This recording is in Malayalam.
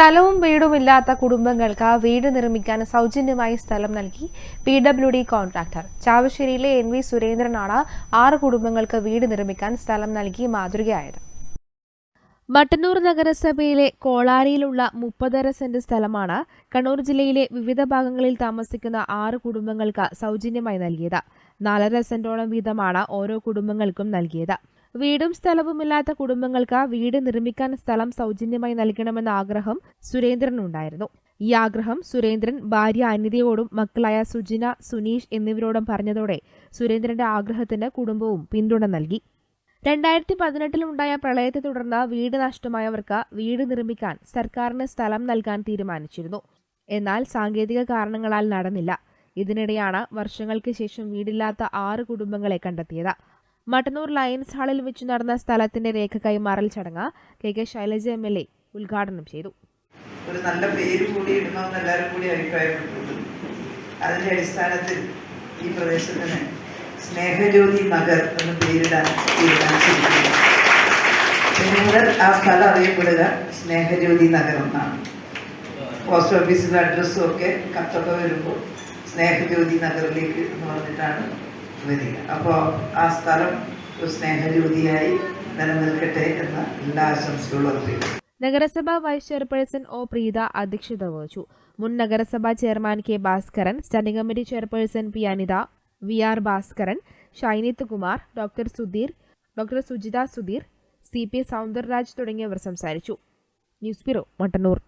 സ്ഥലവും വീടുമില്ലാത്ത കുടുംബങ്ങൾക്ക് വീട് നിർമ്മിക്കാൻ സൗജന്യമായി സ്ഥലം നൽകി പി ഡബ്ല്യു ഡി കോൺട്രാക്ടർ. ചാവശ്ശേരിയിലെ എൻ വി സുരേന്ദ്രനാണ് ആറ് കുടുംബങ്ങൾക്ക് വീട് നിർമ്മിക്കാൻ സ്ഥലം നൽകി മാതൃകയായത്. മട്ടന്നൂർ നഗരസഭയിലെ കോളാരിയിലുള്ള മുപ്പതര സെന്റ് സ്ഥലമാണ് കണ്ണൂർ ജില്ലയിലെ വിവിധ ഭാഗങ്ങളിൽ താമസിക്കുന്ന ആറ് കുടുംബങ്ങൾക്ക് സൗജന്യമായി നൽകിയത്. നാലര സെന്റോളം വീതമാണ് ഓരോ കുടുംബങ്ങൾക്കും നൽകിയത്. വീടും സ്ഥലവുമില്ലാത്ത കുടുംബങ്ങൾക്ക് വീട് നിർമ്മിക്കാൻ സ്ഥലം സൗജന്യമായി നൽകണമെന്ന ആഗ്രഹം സുരേന്ദ്രനുണ്ടായിരുന്നു. ഈ ആഗ്രഹം സുരേന്ദ്രൻ ഭാര്യ അനിതയോടും മക്കളായ സുജിന സുനീഷ് എന്നിവരോടും പറഞ്ഞതോടെ സുരേന്ദ്രന്റെ ആഗ്രഹത്തിന് കുടുംബവും പിന്തുണ നൽകി. രണ്ടായിരത്തി പതിനെട്ടിലുണ്ടായ പ്രളയത്തെ തുടർന്ന് വീട് നഷ്ടമായവർക്ക് വീട് നിർമ്മിക്കാൻ സർക്കാരിന് സ്ഥലം നൽകാൻ തീരുമാനിച്ചിരുന്നു. എന്നാൽ സാങ്കേതിക കാരണങ്ങളാൽ നടന്നില്ല. ഇതിനിടെയാണ് വർഷങ്ങൾക്ക് ശേഷം വീടില്ലാത്ത ആറ് കുടുംബങ്ങളെ കണ്ടെത്തിയത്. മട്ടന്നൂർ ലയൻസ് ഹാളിൽ വെച്ച് നടന്ന സ്ഥലത്തിന്റെ രേഖ കൈമാറൽ ചടങ്ങ് K K Shailaja M L A ഉദ്ഘാടനം ചെയ്തു. ഒരു നല്ല പേര് കൂടി ഇടണമെന്ന് എല്ലാവരും കൂടി അഭിപ്രായപ്പെട്ടിട്ടുണ്ട്. അതിന്റെ അടിസ്ഥാനത്തിൽ ഈ പ്രദേശത്തിന് സ്നേഹജ്യോതി നഗർ എന്ന് പേരിടാൻ തീരുമാനിച്ചിരിക്കുന്നു. മുതൽ ആ സ്ഥലം അറിയപ്പെടുക സ്നേഹജ്യോതി നഗർ എന്നാണ്. പോസ്റ്റ് ഓഫീസിലെ അഡ്രസ്സും ഒക്കെ കത്തൊക്കെ വരുമ്പോൾ സ്നേഹജ്യോതി നഗറിലേക്ക് എന്ന് പറഞ്ഞിട്ടാണ് വരിക അപ്പോൾ ആ സ്ഥലം ഒരു സ്നേഹജ്യോതിയായി നിലനിൽക്കട്ടെ എന്ന എല്ലാ ആശംസകളും അർപ്പിക്കുന്നു നഗരസഭാ വൈസ് ചെയർപേഴ്സൺ ഒ പ്രീത അധ്യക്ഷത വഹിച്ചു. മുൻ നഗരസഭാ chairman K Bhaskaran standing committee chairperson P Anitha V R Bhaskaran Shainith Kumar doctor Sudheer doctor Sujitha Sudheer C P Soundarraj തുടങ്ങിയവർ സംസാരിച്ചു. News bureau Mattannur.